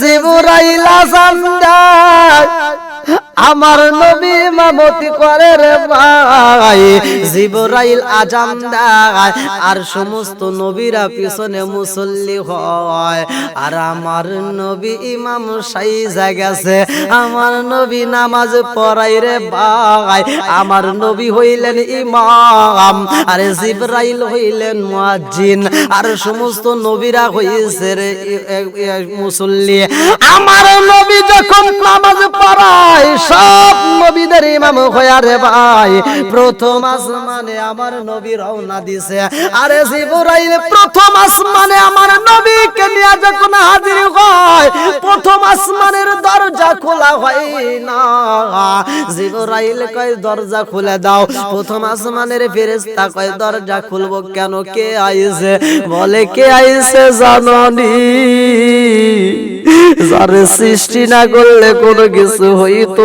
জিবুরাইলা সান্দায় আমার নবী মামতি করে রে ভাই, জিবরাইল আজান দেয়, আর সমস্ত নবীরা পিছনে মুসল্লি হয়। আর আমার নবী ইমাম সাইজা গেছে, আমার নবী নামাজ পড়াই রে ভাই, আমার নবী হইলেন ইমাম, আর জিবরাইল হইলেন মুয়াজ্জিন, আর সমস্ত নবীরা হইছে রে মুসল্লি। আমার নবী যখন নামাজ পড়ায় সব নবীদের ইমাম হইয়া রে ভাই। প্রথম আসমানে আমার নবী রওনা দিছে। আরে জিবরাইল, প্রথম আসমানে আমার নবীকে নিয়ে যখন হাজির হয়, প্রথম আসমানের দরজা খোলা হয় না। জিবরাইল কয়, দরজা খুলে দাও। প্রথম আসমানের ফেরেশতা কয়, দরজা খুলবো কেন? কে আইছে? বলে, কে আইছে জাননি? যারে সৃষ্টি না করলে কোনো কিছু হইতো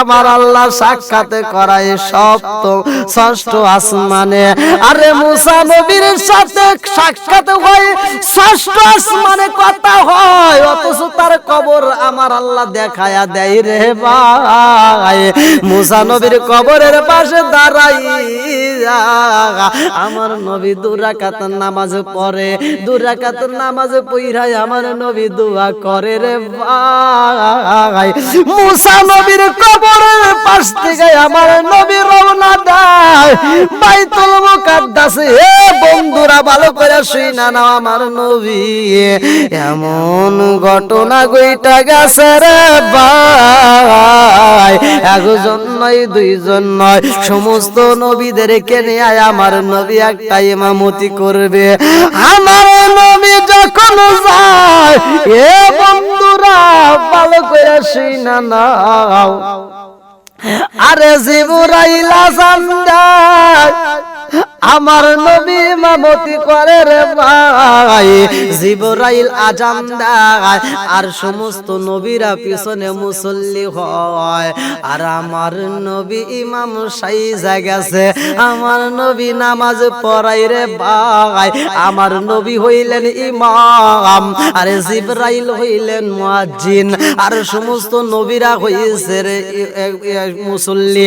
আমার আল্লাহ সাক্ষাতে করায় সপ্ত ষষ্ঠ আসমানে। আরে মুসা নবীর সাথে সাক্ষাৎ হয়, ষষ্ঠ আসমানে কথা হয়, অথচ তার কবর আমার আল্লাহ দেখায়া দেয় রে ভাই। মুসা নবীর কবরের পাশে দাঁড়াই আমার নবী দুরাকাত নামাজ পড়ে দুরাকাত নামাজ পইরাই আমার নবী দোয়া করে রে ভাই। মুসা নবীর কবরের পাশ থেকে আমার নবী রওনা দেয়। বাইতুল মুকাদ্দাসে হে বন্ধুরা, ভালো করে নাও আমার নবী। এমন ঘটনা গইটা গেছে রে ভাই। একজন নয়, দুইজন নয়, সমস্ত নবীদেরকে নিয়ে আমার নবী একটা ইমামতি করবে। আমার নবী যখন যায়, এ বন্ধুরা, ভালো করে শুই না নাও। আরে জিবুরাইলা সান্দায় আমার নবী মামতি করে রে ভাই, জিবরাইল আজান দেয়, আর সমস্ত নবীরা পিছনে মুসল্লি হয়। আর আমার নবী ইমাম সাইজা গেছে, আমার নবী নামাজ পড়াই রে ভাই, আমার নবী হইলেন ইমাম, আরে জিবরাইল হইলেন মুয়াজ্জিন, আর সমস্ত নবীরা হইছে রে মুসল্লি।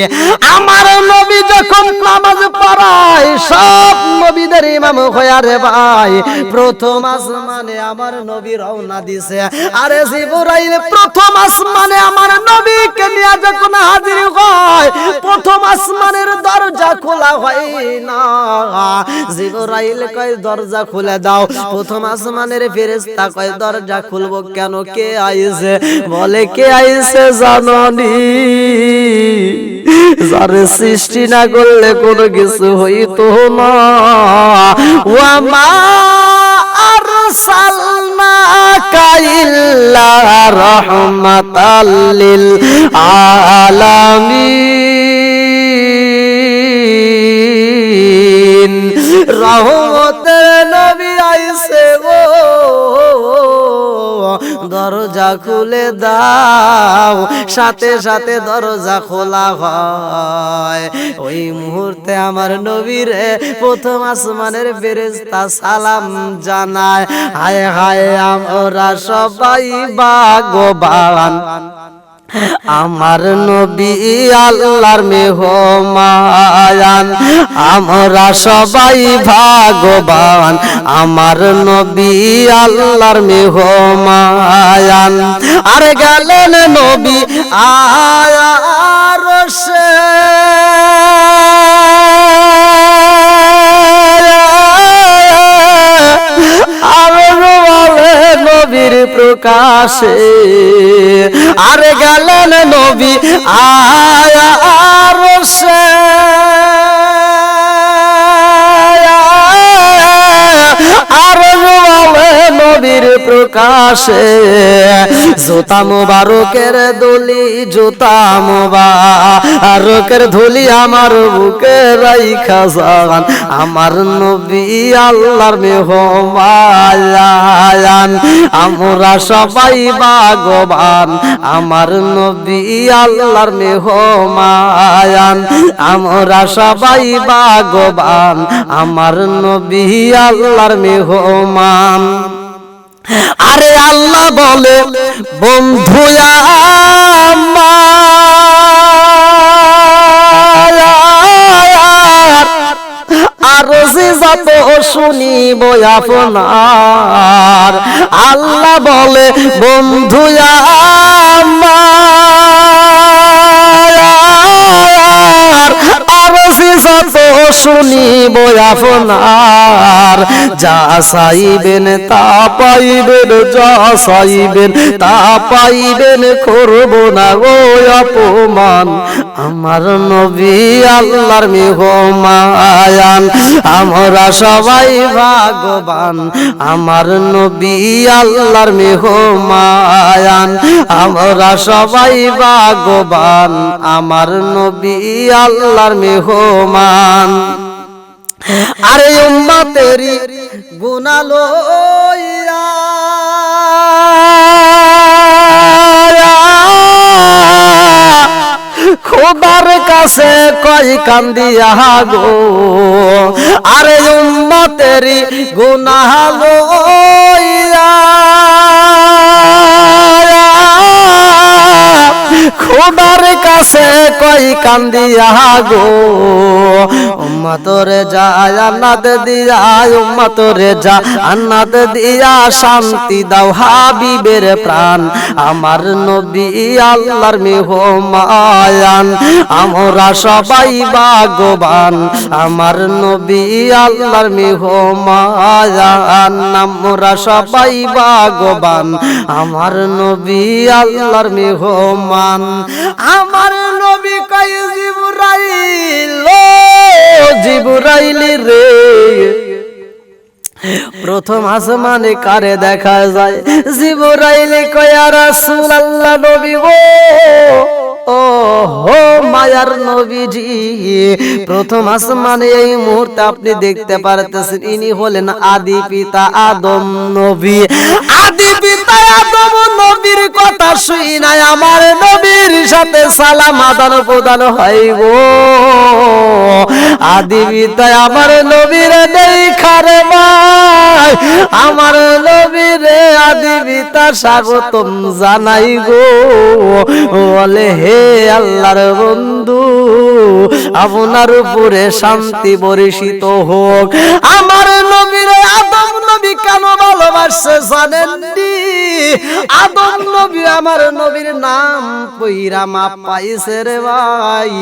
আমার নবী যখন নামাজ পড়ায় সব নবীদের ইমাম হইয়া রে ভাই। প্রথম আসমানে আমার নবী রওনা দিছে। আরে জিবরাইল প্রথম আসমানে আমার নবীকে নিয়ে যখন হাজির হয় প্রথম আসমানের দরজা খোলা হয় না। জিবরাইল কয়, দরজা খুলে দাও। প্রথম আসমানের ফেরেশতা কয়, দরজা খুলবো কেন? কে আইছে? বলে, কে আইছে জাননি? যারে সৃষ্টি না করলে কোনো কিছু হইতো না। ওয়ামা আরসালনাকা ইল্লা কাইল্লা লিল আলামিন। রহমতের নবী আইছে গো দরজা খুলে দাও। সাথে সাথে দরজা খোলা হয়। ওই মুহূর্তে আমার নবীরে প্রথম আসমানের বেরেস্তা সালাম জানায়। হায় হায়, আমরা সবাই ভাগবান আমার নবী আল্লাহর মেহমান আমরা সবাই ভাগবান আমার নবী আল্লাহর মেহমান আর গেলেন নবী আয়ার নবীর প্রকাশে। আর গেলেন নবী আয়ার সে। আর বলে নবীর প্রকাশে। জোতা মোবারকের দলি জোতা মোবারকের ধুলি আমার বুকে রাইখা যান আমার নবী আল্লাহর মেহমায়ান। আমরা সবাই ভাগবান আমার নবী আল্লাহর মেহমায়ান। আমরা সবাই ভাগবান আমার নবী আল্লাহর মেহমান। আরে আল্লাহ বলে, বন্ধু আরও সে যত শুনিব আপনার, আল্লাহ বলে, বন্ধু আরও সে যত শুনিব আপনার যা তা পাইবেন, যা তা পাইবেন, করব না গো অপমান। আমার নবী আল্লাহর মেহমায়ান, আমরা সবাই ভাগবান আমার নবী আল্লাহর মেহমায়ান, আমরা সবাই ভাগবান আমার নবী আল্লাহর মেহমান। আরে উম্মতেরি গুনালো খোদার কাছে কই কান্দিয়া গো। আরে উম্মতেরি গুনালো খোদার কাছে কই কান্দিয়া গো? উম্মতরে যা আন্নাত দিয়া, উম্মতরে যা আন্নাত দিয়া শান্তি দাও হাবিবের প্রাণ। আমার নবী আল্লাহর মেহমায়ান, আমরা সবাই ভাগবান আমার নবী আল্লাহর মেহমায়ান, আমরা সবাই ভাগবান আমার নবী আল্লাহর মেহমান আমার নবী কই জিবরাইল, ও জিবরাইল রে। প্রথম আসমানে কারে দেখা যায়? জিবরাইল কয়া রাসূলুল্লাহ নবী গো। ও হো মায়ার নবীজি। প্রথম আসমানে এই মুহূর্তে আপনি দেখতে পারতেছেন, ইনি হলেন আদি পিতা আদম নবী। আদি পিতা আদম নবীর কথা শুই নাই, আমার নবীর সাথে সালাম আদান প্রদান গো। আদি পিতা আমার নবীর দেখারে ভাই, আমার নবীরে আদি পিতা স্বাগতম জানাই গো। বলে, হে আল্লাহর বন্ধু আপনার উপরে শান্তি বরিষিত হোক আমার নবীর আদম নবী কেন ভালোবাসছে জানেন? আদম নবী, আমার নবীর নাম পইরা মাপ পাইছে রে ভাই।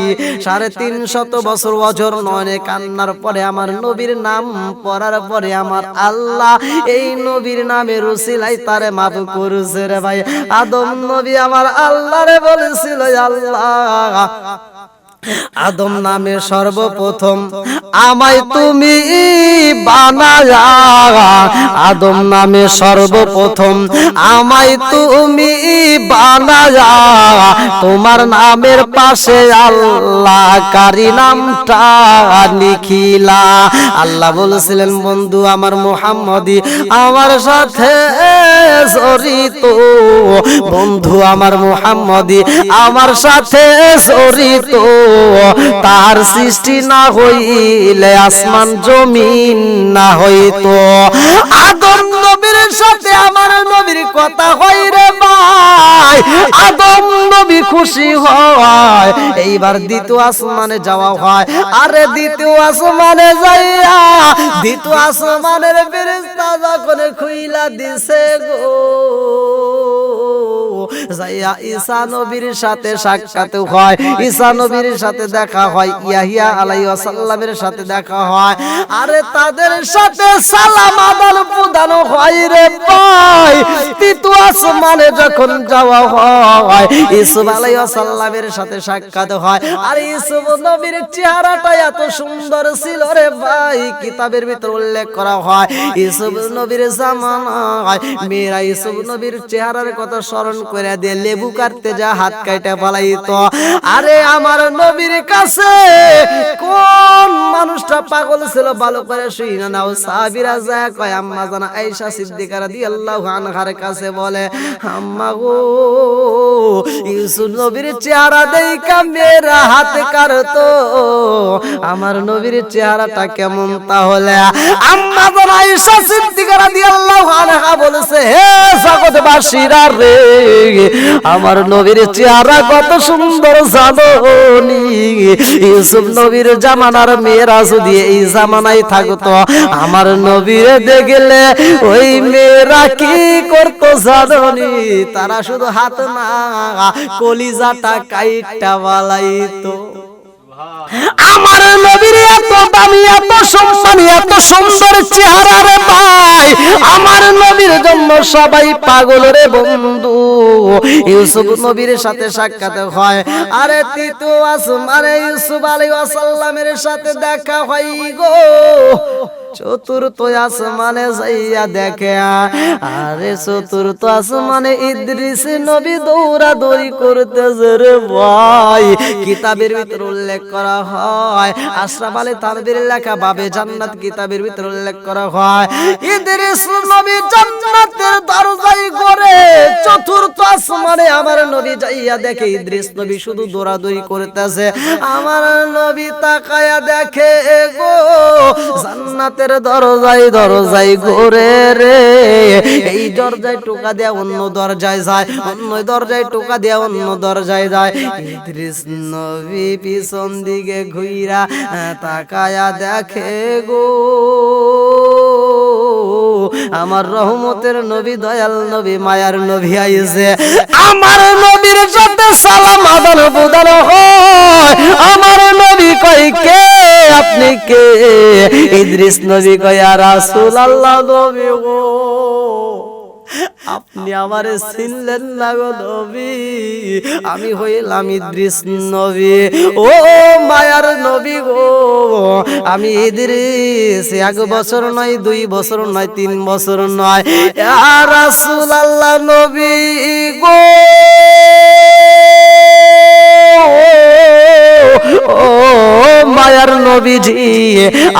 সাড়ে তিন শত বছর বছর নয়নে কান্নার পরে আমার নবীর নাম পড়ার পরে আমার আল্লাহ এই নবীর নামে রসিলাই তারে মাফ করছে রে ভাই। আদম নবী আমার আল্লাহ রে বলেছিল, আল্লাহ আদম নামে সর্বপ্রথম আমায় তুমি বানায়া। আদম নামে সর্বপ্রথম আমায় তুমি বানায়া। তোমার নামের পাশে আল্লাহ কারি নামটা লিখিলা। আল্লাহ বলেছিলেন বন্ধু আমার মোহাম্মদি আমার সাথে জড়িত। বন্ধু আমার মোহাম্মদি আমার সাথে জড়িত। তার সৃষ্টি না হইলে আসমান জমিন না হইতো। আদম নবীর সাথে আমার নবীর কথা হয় রে ভাই। আদম নবী খুশি হয়, এইবার দ্বিতীয় আসমানে যাওয়া হয়। আরে দ্বিতীয় আসমানে যাইয়া, দ্বিতীয় আসমানের ফেরেশতা যখন খুইলা দিছে গো। যাইয়া ঈসা নবীর সাথে সাক্ষাৎ হয়। ঈসা নবীর সাথে দেখা হয়। ইয়াহিয়া আলাইহিস সালামের সাথে দেখা হয়। আরে তাদের সাথে সালাম আদান প্রদান হয় রে ভাই। তৃতীয় আসমানে যখন যাওয়া হয় ইসুফ আলাইহিস সালামের সাথে সাক্ষাৎ হয়। আর ইসুফ নবীর চেহারাটা এত সুন্দর ছিল রে ভাই কিতাবের ভিতর উল্লেখ করা হয়। ইসুফ নবীর জামানায় মেয়েরা ইসুফ নবীর চেহারার কথা স্মরণ করে দিয়ে লেবু কাটতে যা হাত কাইটা পালাইতো আরে আমার নবীর কাছে পাগল ছিল, ভালো করে শুই না নাও। সাবিরা যা কয়, আম্মা জানা আয়েশা সিদ্দিকা রাদিয়াল্লাহু আনহার কাছে বলে, আম্মা গো, ইউসুফ নবীর চেহারা দেইকা মেয়েরা হাত কারতো আমার নবীর চেহারাটা কেমন তাহলে? আম্মা জানা আয়েশা সিদ্দিকা রাদিয়াল্লাহু আনহা বলেছে, হে জগৎবাসীরা রে, আমার নবীর চেহারা কত সুন্দর জানোনি। ইউসুফ নবীর জামানার মেয়েরা যদি এই জামানায় থাকতো। আমার নবীরে দেখলে ওই মেয়েরা কি করতো জানি তারা শুধু হাত না, কলিজাটা কাইটা বালাইতো। আমার নবীর এত দামি, এত সম্মানী এত সুন্দর চেহারা রে ভাই। আমার নবীর জন্য সবাই পাগল রে বন্ধু। ইউসুফ নবীর সাথে সাক্ষাৎ হয়। আরে তিতু আরে ইউসুফ আলাইহিস সালামের সাথে দেখা হয় গো। চতুর্থ আসমানে যাইয়া দেখে। আরে চতুর্থ আসমানে ইদ্রিস নবী দৌড়া দৌড়ি করতেছে রে ভাই। কিতাবের ভিতর উল্লেখ করা হয়, আশরাফ আলী তানবীর লেখা বাবে জান্নাত কিতাবের ভিতর উল্লেখ করা হয়। ইদ্রিস নবী জান্নাতের দরজায় করে চতুর্থ আসমানে আমার নবী যাইয়া দেখে, ইদ্রিস নবী শুধু দৌড়াদৌড়ি করতেছে। আমার নবী তাকায়া দেখে গো জান্নাতের দরজাই দরজায় ঘুরে রে। এই দরজায় টোকা দেয়া অন্য দরজায় যায়, অন্য দরজায় টোকা দেয়া অন্য দরজায় যায়। ইদ্রিস নবী পিছন দিকে ঘুইরা, তাকায়া দেখে গো। আমার রহমতের নবী, দয়াল নবী, মায়ার নবী আইছে। আমার নবীর সাথে সালাম আদান প্রদান হয়। আমার নবী কই কে? আপনি কে? ইদ্রিস নবী কয় রাসূল আল্লাহ নবী গো। আপনি আমারে চিনলেন না গো নবী। আমি হইলাম ইদ্রিস নবী। ও মায়ার নবী। গো। আমি ইদ্রিস। এক বছর নয় দুই বছর নয় তিন বছর নয়। আর রাসূল আল্লাহ নবী গো। নবীজি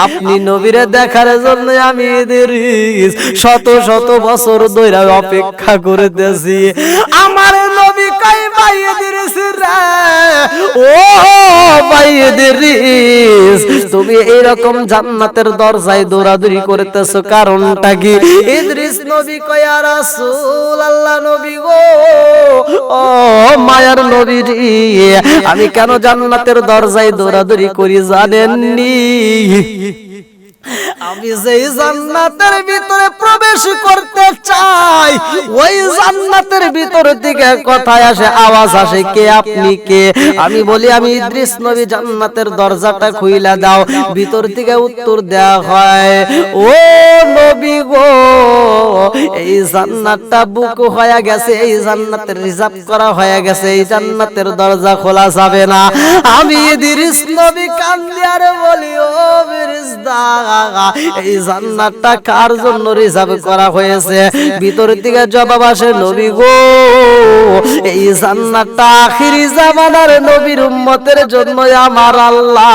আপনি নবীরে দেখার জন্য আমি এদের শত শত বছর ধরে অপেক্ষা করতেছি। আমার নবী কাই মাইয়েদের ও তুমি জান্নাতের দরজায় দৌড়াদৌড়ি কারণটা কি? নবী নবী মায়ার নবীজি আমি কেন জান্নাতের দরজায় দৌড়াদৌড়ি করি জানেননি? আমি যেই জান্নাতের ভিতরে প্রবেশ করতে চাই। ওই জান্নাতের ভিতর থেকে কথায় আসে আওয়াজ আসে? কে আপনি কে? আমি বলি, আমি ইদ্রিস নবী, জান্নাতের দরজাটা খুইলা দাও। ভিতর থেকে উত্তর দেওয়া হয়, ও নবী গো, এই জান্নাতটা বুক হয়ে গেছে, এই জান্নাতের রিজার্ভ করা হয়ে গেছে, এই জান্নাতের দরজা খোলা যাবে না। আমি ইদ্রিস নবী কান্দি আর বলি, ও ফেরেশতা, এই জান্নাতটা কার জন্য রিজার্ভ করা হয়েছে। ভিতর দিকে জবাব আসে নবী গো। এই জান্নাতটা আখিরি জামানার নবীর উম্মতের জন্য আমার আল্লাহ।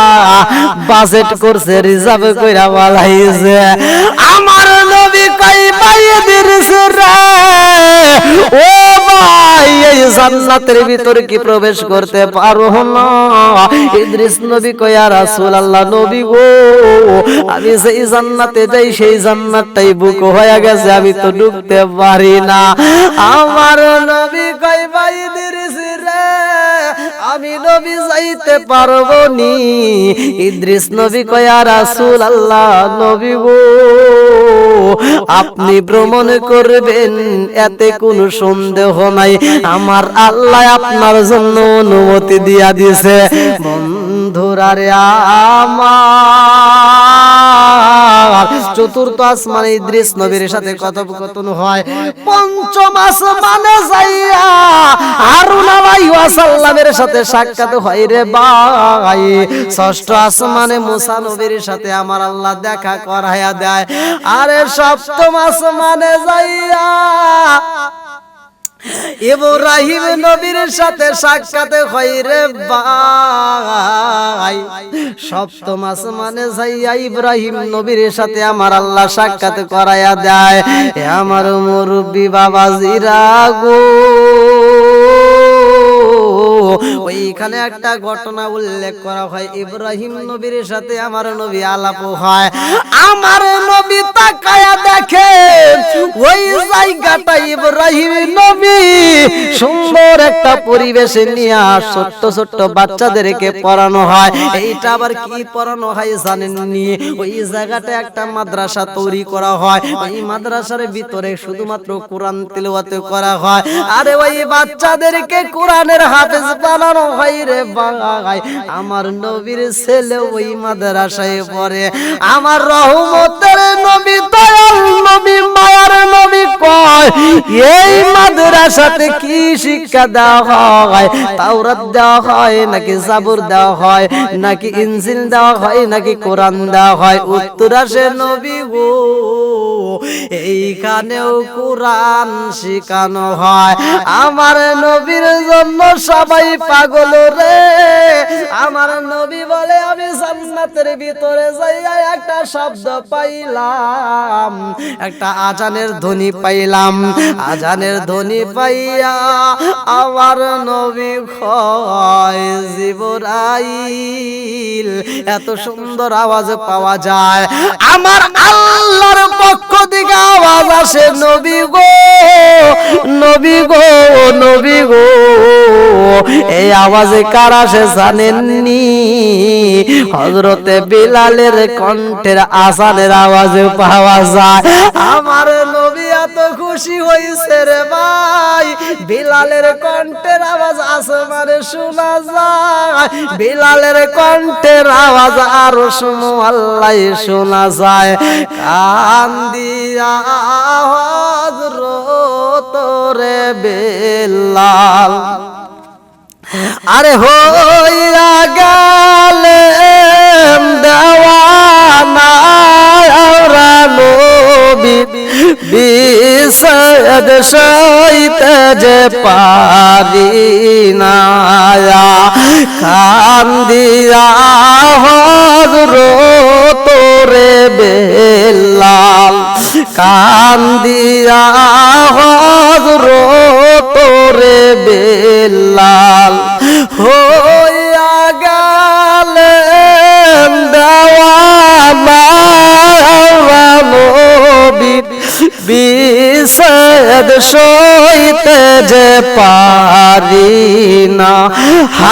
বাজেট করছে রিজার্ভ কইরা বালাইছে আমার জান্নাতের ভিতর কি প্রবেশ করতে পারো নবী কয়া আমি তো পারি না। আমার আমি নবী যাইতে পারব নি। ইদ্রিস নবী নবী গো আপনি ভ্রমণ করবেন, এতে কোনো সন্দেহ নাই। আমার আল্লাহ আপনার জন্য অনুমতি দিয়া দিছে বন্ধুরা রে আমার চতুর্থ আসমানে ইদ্রিস নবীর সাথে কথোপকথন হয়। পঞ্চম আসমানে যাইয়া হারুন আলাইহিসাল্লামের সাথে সাক্ষাৎ হয় রে ভাই। ষষ্ঠ আসমানে মুসা নবীর সাথে আমার আল্লাহ দেখা করায়া দেয়। আরে সপ্তম আসমানে যাইয়া ইব্রাহিম নবীর সাথে সাক্ষাৎ হয় রে ভাই। সপ্তম আসমানে যাইয়া ইব্রাহিম নবীর সাথে আমার আল্লাহ সাক্ষাতে করায়া দেয়। আমার মুরব্বী বাবা জিরা গো। ওইখানে একটা ঘটনা উল্লেখ করা হয়। ইব্রাহিম নবীর সাথে আমার নবী আলাপ হয়। আমার নবী তাকায়া দেখে ওই জায়গাটা ইব্রাহিম নবী সুন্দর একটা পরিবেশে নিয়ে ছোট্ট ছোট্ট বাচ্চাদেরকে পড়ানো হয়। এইটা আবার কি পড়ানো হয় জানেননি? ওই জায়গাটা একটা মাদ্রাসা তৈরি করা হয়। ওই মাদ্রাসার ভিতরে শুধুমাত্র কোরআন তিলওয়াত করা হয়। আরে ওই বাচ্চাদেরকে কোরআনের হাফেজ বানানো হয় রে ভাই। আমার নবীর ছেলে ওই মাদ্রাসায় পড়ে। আমার রহমতের নবী, দয়াল নবী, মায়ার নবী কয়, এই মাদ্রাসাতে কি শিক্ষা দেওয়া হয়? তাওরাত দেওয়া হয় নাকি জাবুর দেওয়া হয়? নাকি ইনজিল দেওয়া হয় নাকি কোরআন দেওয়া হয়? উত্তর আসে নবী গো এইখানেও কোরআন শিখানো হয়। আমার নবীর জন্য সবাই পাগল রে আমার নবী বলে, আমি জান্নাতের ভিতরে যাইয়া একটা শব্দ পাইলাম, একটা আজানের ধ্বনি পাইলাম, আজানের ধ্বনি পাইয়া আমার নবী খয় জিবরাইল। এত সুন্দর আওয়াজ পাওয়া যায়। আমার আল্লাহর পক্ষ থেকে আওয়াজ আসে, নবী গো নবী গো নবী গো এই আওয়াজে কার আসে জানেননি? হজরতে বিলালের কণ্ঠের আসানের আওয়াজে পাওয়া যায়। আমার নবী এত খুশি হয়েছে রে ভাই। বিলালের কণ্ঠের আওয়াজ আসমানে শোনা যায়। বিলালের কণ্ঠের আওয়াজ আরও শুনো আল্লাহ শোনা যায়। কান দিয়া হজরত রে বেলাল আরে হইয়া গেলে দেওয়ানা বিষদ সইতে যে পারি না খান দিয়া হজর তোরে বেলাল কান দিয়া হজর তোরে বেলাল হইয়া গেলে বিষদ সইতে যে পারি না।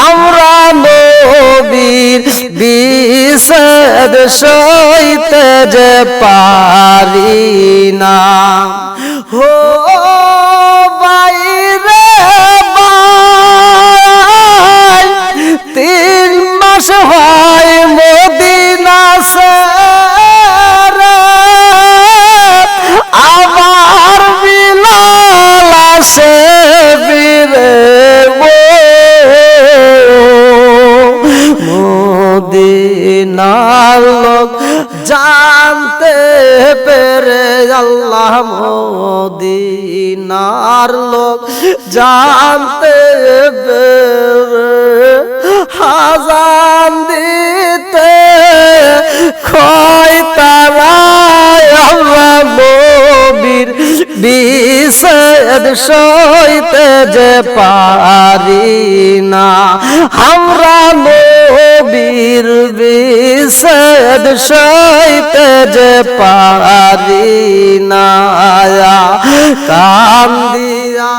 আমরা নবীর বিষদ সইতে যে পারি না। হো মদিনার লোক জানতে পেরে আল্লাহ মদিনার লোক জানতে পেরে হাজান দিতে খয় তারা নবীর বিষদ সইতে যে পারি না। আমরা নবীর বিষদ সইতে যে পারি না কান্দিয়া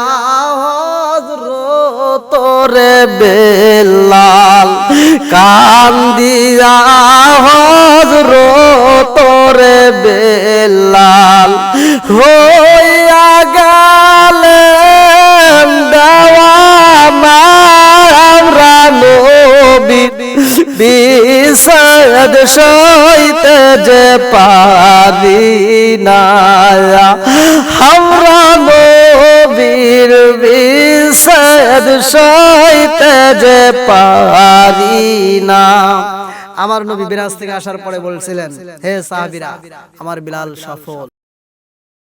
তোরে বেলাল কান্দিয়া হজরত তোরে বেলাল হইয়া বিষদ সইতে যে পারি না আমরা নবীর বিষদ সইতে যে পারি না। আমার নবী বিরাজ থেকে আসার পরে বলছিলেন, হে সাহাবিরা, আমার বিলাল সফল।